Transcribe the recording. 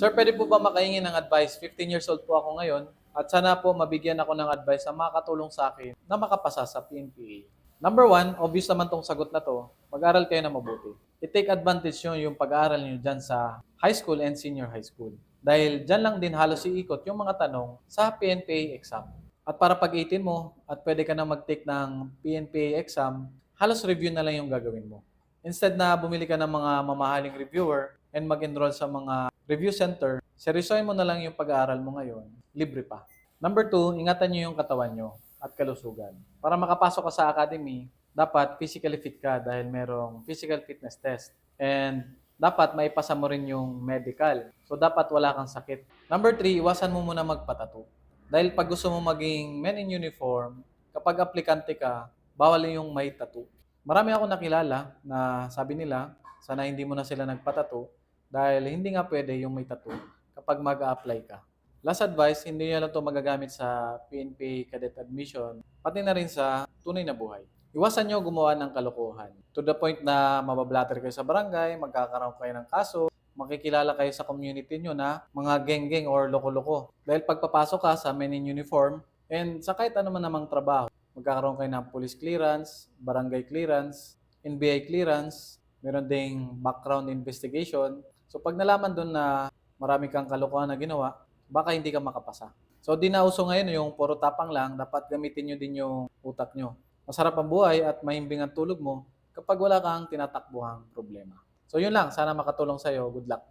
Sir, pwede po ba makahingi ng advice? 15 years old po ako ngayon at sana po mabigyan ako ng advice na makakatulong sa akin na makapasa sa PNPA. Number one, obvious naman tong sagot na to, mag-aral kayo na mabuti. I-take advantage nyo yung pag-aaral nyo dyan sa high school and senior high school. Dahil dyan lang din halos iikot yung mga tanong sa PNPA exam. At para pag 18 mo at pwede ka na mag-take ng PNPA exam, halos review na lang yung gagawin mo. Instead na bumili ka ng mga mamahaling reviewer and mag-enroll sa mga review center, seryosohin mo na lang yung pag-aaral mo ngayon, libre pa. Number two, ingatan nyo yung katawan nyo at kalusugan. Para makapasok ka sa academy, dapat physically fit ka dahil merong physical fitness test. And dapat maipasa mo rin yung medical. So dapat wala kang sakit. Number three, iwasan mo muna magpatato. Dahil pag gusto mo maging men in uniform, kapag aplikante ka, bawal yung may tattoo. Marami ako nakilala na sabi nila, sana hindi mo na sila nagpatato dahil hindi nga pwede yung may tattoo kapag mag-a-apply ka. Last advice, hindi nyo lang ito magagamit sa PNP cadet admission, pati na rin sa tunay na buhay. Iwasan nyo gumawa ng kalokohan. To the point na mabablatter kayo sa barangay, magkakaroon kayo ng kaso, makikilala kayo sa community nyo na mga geng-geng or loko-loko. Dahil pagpapasok ka sa men in uniform, and sa kahit ano man namang trabaho, magkakaroon kayo ng police clearance, barangay clearance, NBI clearance, meron ding background investigation. So pag nalaman doon na marami kang kalokohan na ginawa, baka hindi ka makapasa. So di na uso ngayon yung puro tapang lang, dapat gamitin nyo din yung utak nyo. Masarap ang buhay at mahimbing ang tulog mo kapag wala kang tinatakbuhang problema. So yun lang, sana makatulong sa'yo. Good luck.